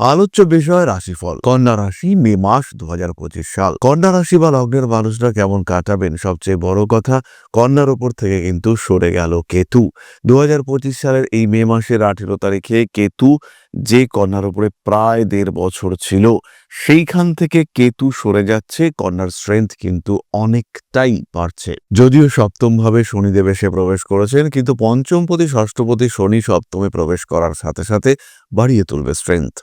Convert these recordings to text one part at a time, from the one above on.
আলোচ্য বিষয় রাশিফল। কন্যা রাশি মে মাস দু হাজার পঁচিশ সাল। কন্যা রাশি বা লগ্নের মানুষরা কেমন কাটাবেন সবচেয়ে বড় কথা, কন্যার ওপর থেকে কিন্তু সরে গেল কেতু। দু হাজার পঁচিশ সালের এই মে মাসের আঠেরো তারিখে কেতু যে কন্যার উপরে প্রায় দেড় বছর ছিল, সেইখান থেকে কেতু সরে যাচ্ছে, কন্যার স্ট্রেংথ কিন্তু অনেকটাই বাড়ছে। যদিও সপ্তম ভাবে শনিদেব এসে প্রবেশ করেছেন, কিন্তু পঞ্চমপতি, ষষ্ঠপতি শনি সপ্তমে প্রবেশ করার সাথে সাথে বাড়িয়ে তুলবে স্ট্রেংথ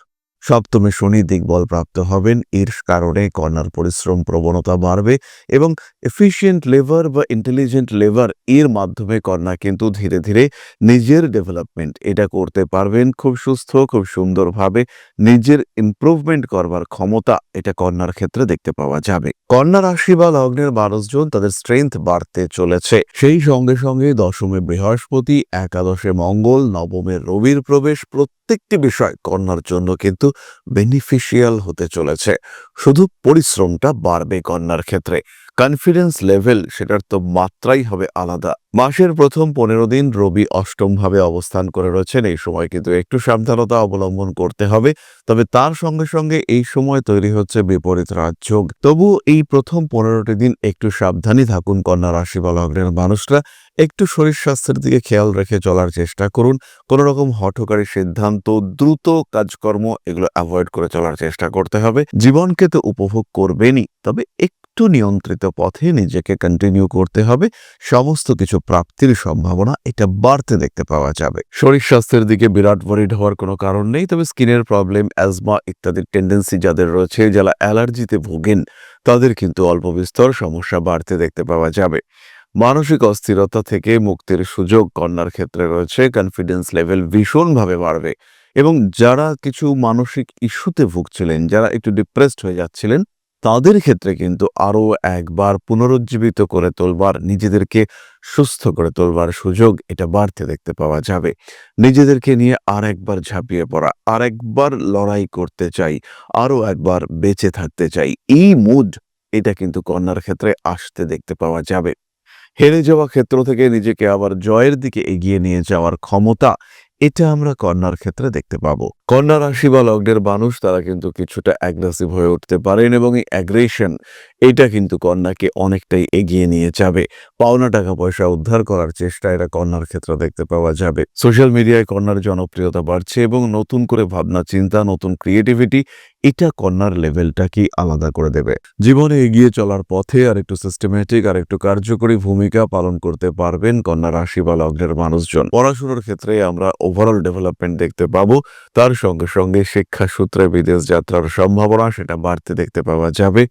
সপ্তমে শনি দিগ্বল প্রাপ্ত হবেন। এর কারণে কন্যার পরিশ্রম প্রবণতা বাড়বে এবং এফিশিয়েন্ট লেভার বা ইন্টেলিজেন্ট লেভার এর মাধ্যমে কন্যা কিন্তু ধীরে ধীরে নিজের ডেভেলপমেন্ট এটা করতে পারবেন। খুব সুস্থ, খুব সুন্দরভাবে নিজের ইমপ্রুভমেন্ট করবার ক্ষমতা এটা কন্যার ক্ষেত্রে দেখতে পাওয়া যাবে। কন্যা রাশি বা লগ্নের মানুষজন তাদের স্ট্রেংথ বাড়তে চলেছে। সেই সঙ্গে সঙ্গে দশমে বৃহস্পতি, একাদশে মঙ্গল, নবমে রবির প্রবেশ প্রত্যেকটি বিষয় কন্যার জন্য কিন্তু বেনিফিশিয়াল হতে চলেছে। শুধু পরিশ্রমটা বাড়বে কন্যার ক্ষেত্রে। কনফিডেন্স লেভেল সেটার তো মাত্রাই হবে আলাদা। মাসের প্রথম পনেরো দিন রবি অষ্টম ভাবে অবস্থান করে রয়েছেন, এই সময় কিন্তু একটু সাবধানতা অবলম্বন করতে হবে। তবে তার সঙ্গে সঙ্গে এই সময় তৈরি হচ্ছে বিপরীত রাজযোগ। তবু এই প্রথম পনেরোটি দিন একটু সাবধানী থাকুন কন্যা রাশি বা লগ্নের মানুষরা। একটু শরীর স্বাস্থ্যের দিকে খেয়াল রেখে চলার চেষ্টা করুন। কোনো রকম হঠকারী সিদ্ধান্ত, দ্রুত কাজকর্ম, এগুলো অ্যাভয়েড করে চলার চেষ্টা করতে হবে। জীবনকে তো উপভোগ করবেনই, তবে একটু নিয়ন্ত্রিত পথে নিজেকে কন্টিনিউ করতে হবে। সমস্ত কিছু প্রাপ্তির সম্ভাবনা এটা বাড়তে দেখতে পাওয়া যাবে। শরীর স্বাস্থ্যের দিকে বিরাট ওয়ারিড হওয়ার কোনো কারণ নেই, তবে স্কিনের প্রবলেম অ্যাজমা ইত্যাদির টেন্ডেন্সি যাদের রয়েছে, যারা অ্যালার্জিতে ভোগেন, তাদের কিন্তু অল্প বিস্তর সমস্যা বাড়তে দেখতে পাওয়া যাবে। মানসিক অস্থিরতা থেকে মুক্তির সুযোগ কন্যার ক্ষেত্রে রয়েছে কনফিডেন্স লেভেল ভীষণভাবে বাড়বে। এবং যারা কিছু মানসিক ইস্যুতে ভুগছিলেন, যারা একটু ডিপ্রেসড হয়ে যাচ্ছিলেন, তাদের ক্ষেত্রে কিন্তু আরও একবার পুনরুজ্জীবিত করে তোলবার, নিজেদেরকে সুস্থ করে তোলবার সুযোগ এটা বাড়তে দেখতে পাওয়া যাবে। নিজেদেরকে নিয়ে আর একবার ঝাঁপিয়ে পড়া আর একবার লড়াই করতে চাই আরও একবার বেঁচে থাকতে চাই, এই মুড এটা কিন্তু কন্যার ক্ষেত্রে আসতে দেখতে পাওয়া যাবে। হেরে যাওয়া ক্ষেত্র থেকে নিজেকে আবার জয়ের দিকে এগিয়ে নিয়ে যাওয়ার ক্ষমতা এটা আমরা কন্যার ক্ষেত্রে দেখতে পাবো। কন্যা রাশি বা লগ্নের মানুষ তারা কিন্তু কিছুটা অ্যাগ্রেসিভ হয়ে উঠতে পারেন এবং এই অ্যাগ্রেশন এটা কিন্তু কন্যাকে অনেকটাই এগিয়ে নিয়ে যাবে। পাওনা টাকা পয়সা উদ্ধার করার চেষ্টা এটা কন্যার ক্ষেত্রে দেখতে পাওয়া যাবে। সোশ্যাল মিডিয়ায় কন্যার জনপ্রিয়তা বাড়ছে এবং নতুন করে ভাবনা, চিন্তা, নতুন ক্রিয়েটিভিটি এটা কন্যার লেভেলটাকে আলাদা করে দেবে। জীবনে এগিয়ে চলার পথে আর একটু সিস্টেমেটিক আর একটু কার্যকরী ভূমিকা পালন করতে পারবেন কন্যা রাশি বা লগ্নের মানুষজন। পড়াশোনার ক্ষেত্রে আমরা ওভারঅল ডেভেলপমেন্ট দেখতে পাবো। তার সঙ্গে সঙ্গে শিক্ষা সূত্রে বিদেশ যাত্রার সম্ভাবনা সেটা বাড়তে দেখতে পাওয়া যাবে।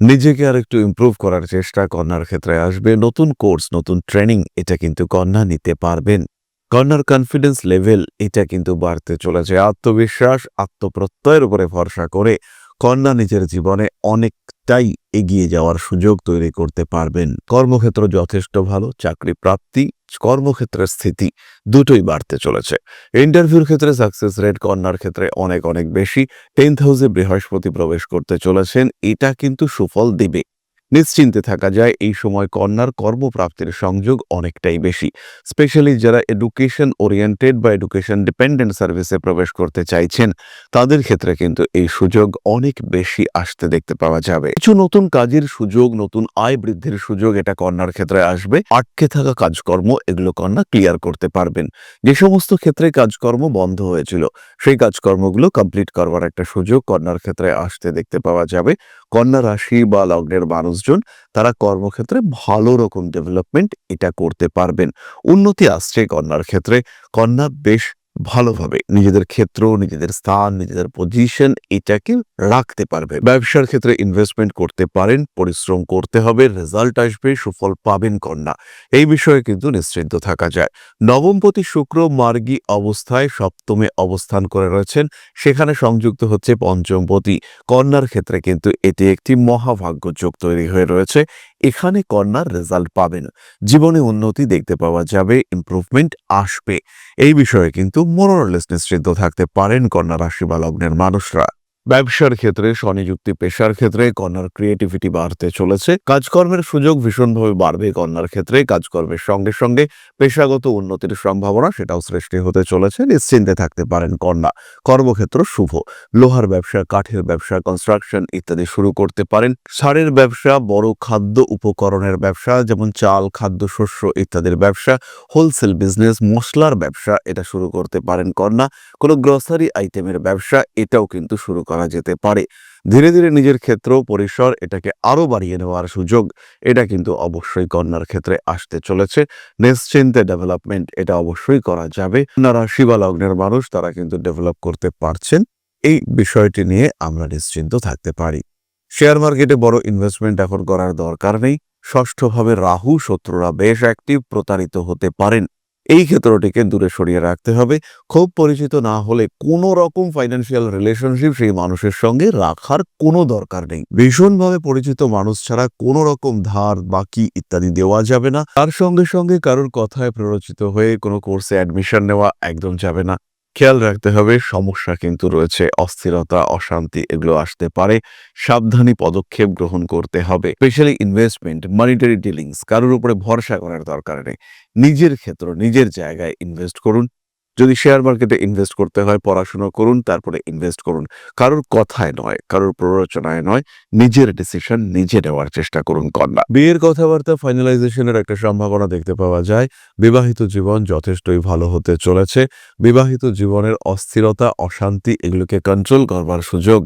নিজেকে আর একটু ইমপ্রুভ করার চেষ্টা কন্যার ক্ষেত্রে আসবে। নতুন কোর্স নতুন ট্রেনিং এটা কিন্তু কন্যা নিতে পারবেন। কন্যার কনফিডেন্স লেভেল এটা কিন্তু বাড়তে চলেছে। আত্মবিশ্বাস, আত্মপ্রত্যয়ের উপরে ভরসা করে কন্যা নিজের জীবনে অনেকটাই এগিয়ে যাওয়ার সুযোগ তৈরি করতে পারবেন। কর্মক্ষেত্র যথেষ্ট ভালো, চাকরি প্রাপ্তি কর্মক্ষেত্রের স্থিতি দুটোই বাড়তে চলেছে। ইন্টারভিউর ক্ষেত্রে সাকসেস রেট কর্নার ক্ষেত্রে অনেক অনেক বেশি। টেন্থ হাউসে বৃহস্পতি প্রবেশ করতে চলেছেন, এটা কিন্তু সুফল দিবে। নিশ্চিন্তে থাকা যায়। এই সময় কন্যার কর্মপ্রাপ্তির সংযোগ অনেকটাই বেশি। স্পেশালি যারা এডুকেশন ওরিয়েন্টেড বা এডুকেশন ডিপেন্ডেন্ট সার্ভিসে প্রবেশ করতে চাইছেন, তাদের ক্ষেত্রে কিন্তু এই সুযোগ অনেক বেশি আসতে দেখতে পাওয়া যাবে। কিছু নতুন কাজের সুযোগ, নতুন আয় বৃদ্ধির সুযোগ এটা কন্যার ক্ষেত্রে আসবে। আটকে থাকা কাজকর্ম এগুলো কন্যা ক্লিয়ার করতে পারবেন। যে সমস্ত ক্ষেত্রে কাজকর্ম বন্ধ হয়েছিল, সেই কাজকর্মগুলো কমপ্লিট করবার একটা সুযোগ কন্যার ক্ষেত্রে আসতে দেখতে পাওয়া যাবে। কন্যা রাশি বা লগ্নের মানুষজন তারা কর্মক্ষেত্রে ভালো রকম ডেভেলপমেন্ট এটা করতে পারবেন। উন্নতি আসছে কন্যার ক্ষেত্রে। কন্যা বেশ ভালোভাবে নিজেদের ক্ষেত্র, নিজেদের স্থান, নিজেদের পজিশন এটাকে রাখতে পারবে। ব্যবসার ক্ষেত্রে ইনভেস্টমেন্ট করতে পারেন, পরিশ্রম করতে হবে রেজাল্ট আসবে, সুফল পাবেন কন্যা। এই বিষয়ে কিন্তু নিশ্চিন্ত থাকা যায়। নবমপতি শুক্র মার্গী অবস্থায় সপ্তমে অবস্থান করে রয়েছেন। সেখানে সংযুক্ত হচ্ছে পঞ্চমপতি কন্যার ক্ষেত্রে কিন্তু এটি একটি মহাভাগ্য যোগ তৈরি হয়ে রয়েছে। এখানে কন্যার রেজাল্ট পাবেন। জীবনে উন্নতি দেখতে পাওয়া যাবে ইম্প্রুভমেন্ট আসবে। এই বিষয়ে কিন্তু মোরলেস নিশ্চিত থাকতে পারেন কন্যা রাশি বা লগ্নের মানুষরা। ব্যবসার ক্ষেত্রে, স্বনিযুক্তি পেশার ক্ষেত্রে কন্যার ক্রিয়েটিভিটি বাড়তে চলেছে। কাজকর্মের সুযোগ ভীষণভাবে বাড়বে কন্যার ক্ষেত্রে। কাজকর্মের সঙ্গে সঙ্গে পেশাগত উন্নতির সম্ভাবনা সেটাও সৃষ্টি হতে চলেছে। নিশ্চিন্তে থাকতে পারেন কন্যা। কর্মক্ষেত্র শুভ। লোহার ব্যবসা, কাঠের ব্যবসা কনস্ট্রাকশন ইত্যাদি শুরু করতে পারেন। সারের ব্যবসা, বড় খাদ্য উপকরণের ব্যবসা, যেমন চাল খাদ্যশস্য ইত্যাদির ব্যবসা হোলসেল বিজনেস মশলার ব্যবসা, এটা শুরু করতে পারেন কন্যা। কোনো গ্রসারি আইটেমের ব্যবসা, এটাও কিন্তু শুরু করা যেতে পারে। ধীরে ধীরে নিজের ক্ষেত্র পরিসর এটাকে আরও বাড়িয়ে নেওয়ার সুযোগ এটা কিন্তু অবশ্যই কন্যার ক্ষেত্রে আসতে চলেছে। নিশ্চিন্তে ডেভেলপমেন্ট এটা অবশ্যই করা যাবে। কন্যারা শিবা লগ্নের মানুষ তারা কিন্তু ডেভেলপ করতে পারছেন। এই বিষয়টি নিয়ে আমরা নিশ্চিন্ত থাকতে পারি। শেয়ার মার্কেটে বড় ইনভেস্টমেন্ট এখন করার দরকার নেই। ষষ্ঠভাবে রাহু শত্রুরা বেশ অ্যাক্টিভ প্রতারিত হতে পারেন। এই ক্ষেত্রটিকে দূরে সরিয়ে রাখতে হবে। খুব পরিচিত না হলে কোনো রকম ফাইন্যান্সিয়াল রিলেশনশিপ সেই মানুষের সঙ্গে রাখার কোনো দরকার নেই। ভীষণভাবে পরিচিত মানুষ ছাড়া কোনো রকম ধার, বাকি ইত্যাদি দেওয়া যাবে না। তার সঙ্গে সঙ্গে কারোর কথায় প্ররোচিত হয়ে কোনো কোর্সে অ্যাডমিশন নেওয়া একদম যাবে না। খেয়াল রাখতে হবে, সমস্যা কিন্তু রয়েছে, অস্থিরতা, অশান্তি এগুলো আসতে পারে, সাবধানী পদক্ষেপ গ্রহণ করতে হবে স্পেশালি ইনভেস্টমেন্ট মানিটারি ডিলিংস কারোর উপরে ভরসা করার দরকার নেই, নিজের ক্ষেত্র, নিজের জায়গায় ইনভেস্ট করুন যদি শেয়ার মার্কেটে ইনভেস্ট করতে হয়, পড়াশোনা করুন, তারপরে ইনভেস্ট করুন। কারোর কথায় নয়, কারোর প্ররোচনায় নয়, নিজের ডিসিশন নিজে নেওয়ার চেষ্টা করুন, কন্যা। বিয়ের কথাবার্তা ফাইনালাইজেশনের একটা সম্ভাবনা দেখতে পাওয়া যায়। বিবাহিত জীবন যথেষ্টই ভালো হতে চলেছে। বিবাহিত জীবনের অস্থিরতা, অশান্তি, এগুলোকে কন্ট্রোল করবার সুযোগ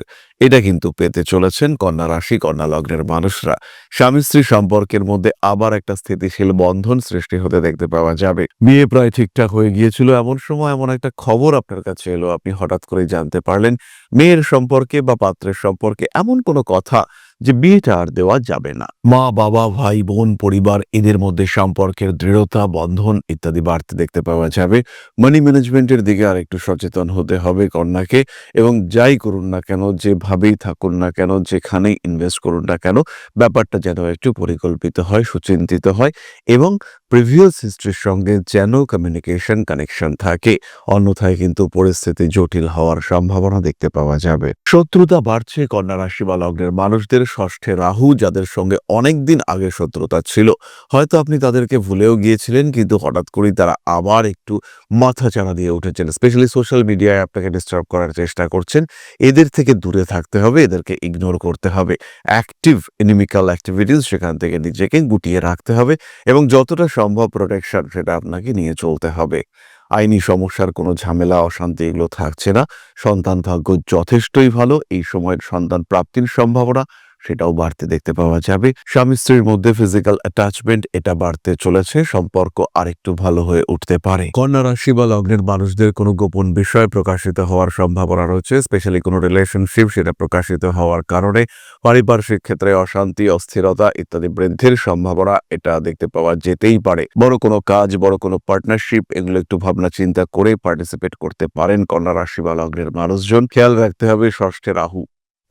এটা কিন্তু পেতে চলেছেন কন্যা রাশি, কন্যা লগ্নের মানুষরা। স্বামী স্ত্রী সম্পর্কের মধ্যে আবার একটা স্থিতিশীল বন্ধন সৃষ্টি হতে দেখতে পাওয়া যাবে। বিয়ে প্রায় ঠিকঠাক হয়ে গিয়েছিল, এমন সময় এমন একটা খবর আপনার কাছে এলো, আপনি হঠাৎ করে জানতে পারলেন, মেয়ের সম্পর্কে বা পাত্রের সম্পর্কে এমন কোনো কথা যে বিয়েটা আর দেওয়া যাবে না। মা, বাবা, ভাই, বোন, পরিবার এদের মধ্যে সম্পর্কের দৃঢ়তা, বন্ধন ইত্যাদি বাড়তে দেখতে পাওয়া যাবে। মানি ম্যানেজমেন্টের দিকে আর একটু সচেতন হতে হবে কন্যাকে এবং যাই করুন না কেন, যেভাবেই থাকুন না কেন, যেখানেই ইনভেস্ট করুন না কেন, ব্যাপারটা যেন একটু পরিকল্পিত হয়, সুচিন্তিত হয় এবং প্রিভিয়াস হিস্ট্রির সঙ্গে যেন কমিউনিকেশন কানেকশন থাকে, অন্যথায় কিন্তু পরিস্থিতি জটিল হওয়ার সম্ভাবনা দেখতে পাওয়া যাবে। শত্রুতা বাড়ছে, কন্যা রাশি বা লগ্নের মানুষদের ষষ্ঠে রাহু, যাদের সঙ্গে অনেক দিন আগে শত্রুতা ছিল। হয়তো আপনি তাদেরকে ভুলেও গিয়েছিলেন, কিন্তু হঠাৎ করেই তারা আবার একটু মাথা চাড়া দিয়ে উঠেছেন। স্পেশালি সোশ্যাল মিডিয়ায় আপনাকে ডিস্টার্ব করার চেষ্টা করছেন। এদের থেকে দূরে থাকতে হবে, এদেরকে ইগনোর করতে হবে। অ্যাক্টিভ এনিমিক্যাল অ্যাক্টিভিটিস সেখান থেকে নিজেকে গুটিয়ে রাখতে হবে এবং যতটা সম্ভব প্রোটেকশন সেটা আপনাকে নিয়ে চলতে হবে। আইনি সমস্যার কোনো ঝামেলা, অশান্তি এগুলো থাকছে না। সন্তান ভাগ্য যথেষ্টই ভালো। এই সময়ের সন্তান প্রাপ্তির সম্ভাবনা সেটাও বাড়তে দেখতে পাওয়া যাবে। স্বামী স্ত্রীর মধ্যে ফিজিক্যাল অ্যাটাচমেন্ট এটা বাড়তে চলেছে, সম্পর্ক আরেকটু ভালো হয়ে উঠতে পারে। কন্যা রাশি বা লগ্নের মানুষদের কোনো গোপন বিষয় প্রকাশিত হওয়ার সম্ভাবনা রয়েছে স্পেশালি কোনো রিলেশনশিপ সেটা প্রকাশিত হওয়ার কারণে পারিপার্শ্বিক ক্ষেত্রে অশান্তি, অস্থিরতা ইত্যাদি বৃদ্ধির সম্ভাবনা এটা দেখতে পাওয়া যেতেই পারে। বড় কোনো কাজ, বড় কোনো পার্টনারশিপ এগুলো একটু ভাবনা চিন্তা করে পার্টিসিপেট করতে পারেন কন্যা রাশি বা লগ্নের মানুষজন। খেয়াল রাখতে হবে ষষ্ঠে রাহু।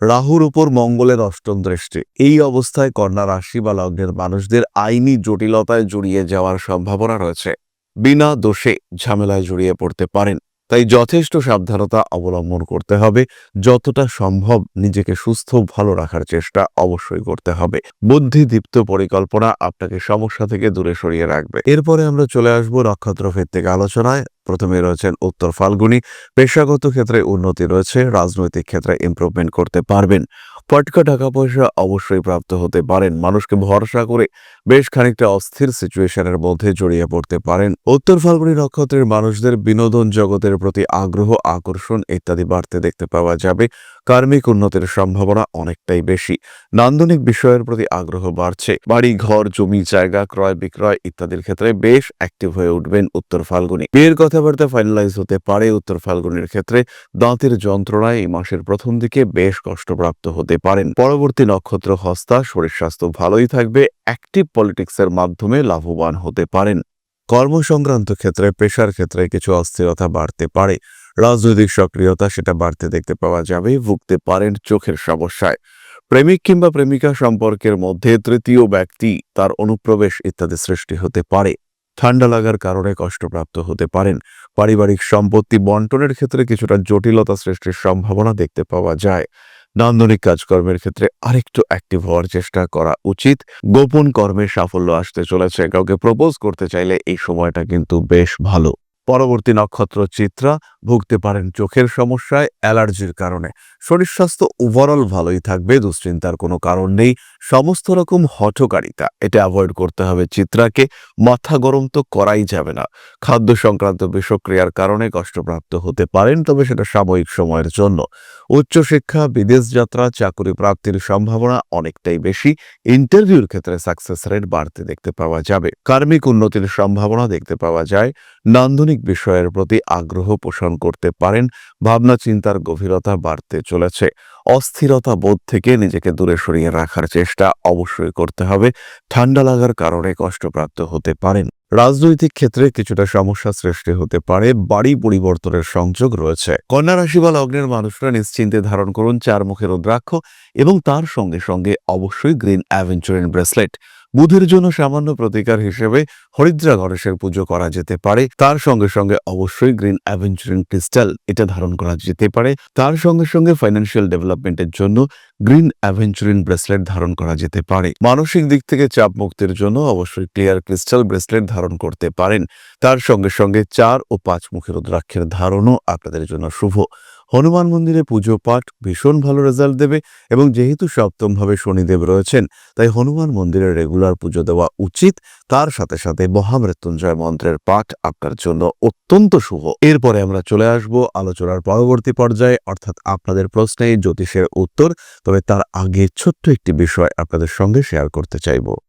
রাহুর উপর মঙ্গলের অষ্টম দৃষ্টি। এই অবস্থায় কন্যা রাশি বা লগ্নের মানুষদের আইনি জটিলতায় জড়িয়ে যাওয়ার সম্ভাবনা রয়েছে। বিনা দোষে ঝামেলায় জড়িয়ে পড়তে পারেন। তাই যথেষ্ট সাবধানতা অবলম্বন করতে হবে। যতটা সম্ভব নিজেকে সুস্থ ভালো রাখার চেষ্টা অবশ্যই করতে হবে। বুদ্ধিদীপ্ত পরিকল্পনা আপনাকে সমস্যা থেকে দূরে সরিয়ে রাখবে। এরপরে আমরা চলে আসব নক্ষত্র ভিত্তিক আলোচনায়। প্রথমে রয়েছেন উত্তর ফাল্গুনি। পেশাগত ক্ষেত্রে উন্নতি রয়েছে, রাজনৈতিক ক্ষেত্রে ইমপ্রুভমেন্ট করতে পারবেন। পটকা টাকা পয়সা অবশ্যই প্রাপ্ত হতে পারেন, মানুষকে ভরসা করে বেশ খানিকটা অস্থির সিচুয়েশনের মধ্যে জড়িয়ে পড়তে পারেন। উত্তর ফাল্গুনি নক্ষত্রের মানুষদের বিনোদন জগতের প্রতি আগ্রহ, আকর্ষণ ইত্যাদি বাড়তে দেখতে পাওয়া যাবে। কার্মিক উন্নতির সম্ভাবনা অনেকটাই বেশি। নান্দনিক বিষয়ের প্রতি আগ্রহ বাড়ছে। বাড়ি, ঘর, জমি, জায়গা ক্রয় বিক্রয় ইত্যাদির ক্ষেত্রে বেশ অ্যাক্টিভ হয়ে উঠবেন উত্তর ফাল্গুনি। বিয়ের কথাবার্তা ফাইনালাইজ হতে পারে উত্তর ফাল্গুনির ক্ষেত্রে। দাঁতের যন্ত্রণায় এই মাসের প্রথম দিকে বেশ কষ্টপ্রাপ্ত হতে পারেন। পরবর্তী নক্ষত্র হস্তা, শরীর স্বাস্থ্য ভালোই থাকবে অ্যাক্টিভ পলিটিক্সের মাধ্যমে লাভবান হতে পারেন। কর্মসংক্রান্ত ক্ষেত্রে, পেশার ক্ষেত্রে কিছু অস্থিরতা বাড়তে পারে। রাজনৈতিক সক্রিয়তা, সেটা বাড়তে দেখতে পাওয়া যাবে, ভুগতে পারেন চোখের সমস্যায়। প্রেমিক কিংবা প্রেমিকা সম্পর্কের মধ্যে তৃতীয় ব্যক্তি, তার অনুপ্রবেশ ইত্যাদি সৃষ্টি হতে পারে। ঠান্ডা লাগার কারণে কষ্টপ্রাপ্ত হতে পারেন। পারিবারিক সম্পত্তি বন্টনের ক্ষেত্রে কিছুটা জটিলতা সৃষ্টির সম্ভাবনা দেখতে পাওয়া যায়। নান্দনিক কাজকর্মের ক্ষেত্রে আরেকটু অ্যাক্টিভ হওয়ার চেষ্টা করা উচিত। গোপন কর্মে সাফল্য আসতে চলেছে। কাউকে প্রপোজ করতে চাইলে এই সময়টা কিন্তু বেশ ভালো। পরবর্তী নক্ষত্র চিত্রা ভুগতে পারেন চোখের সমস্যায়, অ্যালার্জির কারণে। শরীর স্বাস্থ্য ওভারঅল ভালোই থাকবে, দুশ্চিন্তার কোনো কারণ নেই। সমস্ত রকম হঠকারিতা, এটা অ্যাভয়েড করতে হবে চিত্রাকে। মাথা গরম তো করাই যাবে না। খাদ্য সংক্রান্ত বিষক্রিয়ার কারণে কষ্টপ্রাপ্ত হতে পারেন, তবে সেটা সাময়িক সময়ের জন্য। উচ্চশিক্ষা বিদেশ যাত্রা, চাকরি প্রাপ্তির সম্ভাবনা অনেকটাই বেশি। ইন্টারভিউর ক্ষেত্রে সাকসেস রেট বাড়তে দেখতে পাওয়া যাবে। কার্মিক উন্নতির সম্ভাবনা দেখতে পাওয়া যায়। নান্দনিক বিষয়ের প্রতি আগ্রহ পোষণ করতে পারেন, ভাবনা চিন্তার গভীরতা বাড়তে চলেছে। অস্থিরতা বোধ থেকে নিজেকে দূরে সরিয়ে রাখার চেষ্টা অবশ্যই করতে হবে। ঠান্ডা লাগার কারণে কষ্টপ্রাপ্ত হতে পারেন। রাজনৈতিক ক্ষেত্রে কিছুটা সমস্যা সৃষ্টি হতে পারে, বাড়ি পরিবর্তনের সংযোগ রয়েছে। কন্যা রাশি বা লগ্নের মানুষরা নিশ্চিন্তে ধারণ করুন চার মুখের রুদ্রাক্ষ এবং তার সঙ্গে সঙ্গে অবশ্যই গ্রিন অ্যাভেঞ্চুরিন ব্রেসলেট। বুধের জন্য সামান্য প্রতিকার হিসেবে হরিদ্রা গণেশের পুজো করা যেতে পারে। তার সঙ্গে সঙ্গে অবশ্যই গ্রিন অ্যাভেঞ্চুরিন ক্রিস্টাল এটা ধারণ করা যেতে পারে। তার সঙ্গে সঙ্গে ফাইন্যান্সিয়াল ডেভেলপমেন্টের জন্য গ্রিন অ্যাভেঞ্চুরিন ব্রেসলেট ধারণ করা যেতে পারে। মানসিক দিক থেকে চাপ মুক্তির জন্য অবশ্যই ক্লিয়ার ক্রিস্টাল ব্রেসলেট ধারণ করতে পারেন। তার সঙ্গে সঙ্গে চার ও পাঁচ মুখের রুদ্রাক্ষের ধারণও আপনাদের জন্য শুভ। হনুমান মন্দিরে পুজো পাঠ ভীষণ ভালো রেজাল্ট দেবে এবং যেহেতু সপ্তমভাবে শনিদেব রয়েছেন, তাই হনুমান মন্দিরে রেগুলার পুজো দেওয়া উচিত। তার সাথে সাথে মহামৃত্যুঞ্জয় মন্ত্রের পাঠ আপনার জন্য অত্যন্ত শুভ। এরপরে আমরা চলে আসব আলোচনার পরবর্তী পর্যায়ে। অর্থাৎ আপনাদের প্রশ্নে জ্যোতিষের উত্তর, তবে তার আগে ছোট্ট একটি বিষয় আপনাদের সঙ্গে শেয়ার করতে চাইব।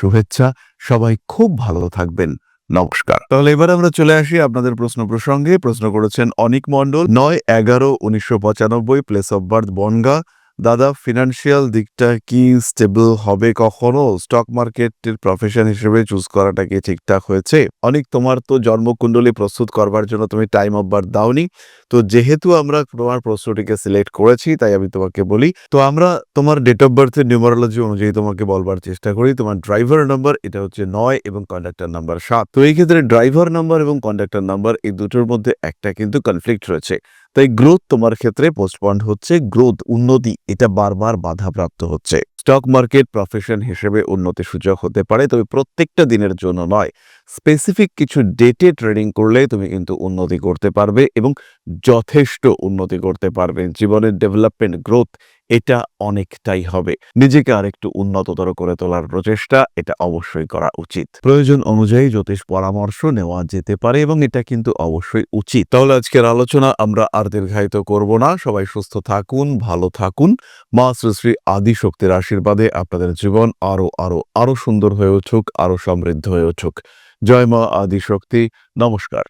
শুভেচ্ছা। সবাই খুব ভালো থাকবেন। নমস্কার। তাহলে এবার আমরা চলে আসি আপনাদের প্রশ্ন প্রসঙ্গে। প্রশ্ন করেছেন অনিক মণ্ডল, নয় এগারো উনিশশো প্লেস অফ বার্থ বনগা। দাদা ফিনান্সিয়াল দিকটা কি স্টেবল হবে কখনো? স্টক মার্কেটের প্রফেশন হিসেবে চুজ করাটা কি ঠিকঠাক হয়েছে? অনেক, তোমার তো জন্মকুণ্ডলী প্রস্তুত করবার জন্য তুমি টাইম অফ বার্থ দাওনি। তো যেহেতু আমরা তোমার প্রশ্নটিকে সিলেক্ট করেছি, তাই আমি তোমাকে বলি, তো আমরা তোমার ডেট অফ বার্থের নিউমারোলজি অনুযায়ী তোমাকে বলবার চেষ্টা করি। তোমার ড্রাইভার নাম্বার এটা হচ্ছে নয় এবং কন্ডাক্টর নাম্বার সাত। তো এই ক্ষেত্রে ড্রাইভার নাম্বার এবং কন্ডাক্টর নাম্বার এই দুটোর মধ্যে একটা কিন্তু কনফ্লিক্ট রয়েছে। তাই গ্রোথ তোমার ক্ষেত্রে পোস্টপন্ড হচ্ছে। গ্রোথ উন্নতি, এটা বারবার বাধাপ্রাপ্ত হচ্ছে। স্টক মার্কেট প্রফেশন হিসেবে উন্নতি সুযোগ হতে পারে, তবে প্রত্যেকটা দিনের জন্য নয়। স্পেসিফিক কিছু ডেটে ট্রেডিং করলে তুমি কিন্তু উন্নতি করতে পারবে এবং যথেষ্ট উন্নতি করতে পারবে। জীবনের ডেভেলপমেন্ট গ্রোথ এটা অনেকটাই হবে। নিজেকে আরেকটু উন্নততর করে তোলার প্রচেষ্টা এটা অবশ্যই করা উচিত। প্রয়োজন অনুযায়ী জ্যোতিষ পরামর্শ নেওয়া যেতে পারে এবং এটা কিন্তু অবশ্যই উচিত। তাহলে আজকের আলোচনা আমরা আর দীর্ঘায়িত করব না। সবাই সুস্থ থাকুন, ভালো থাকুন। মা শ্রী শ্রী আদি শক্তির আশীর্বাদে আপনাদের জীবন আরও আরও আরও সুন্দর হয়ে উঠুক, আরও সমৃদ্ধ হয়ে উঠুক। জয় মা আদি শক্তি নমস্কার।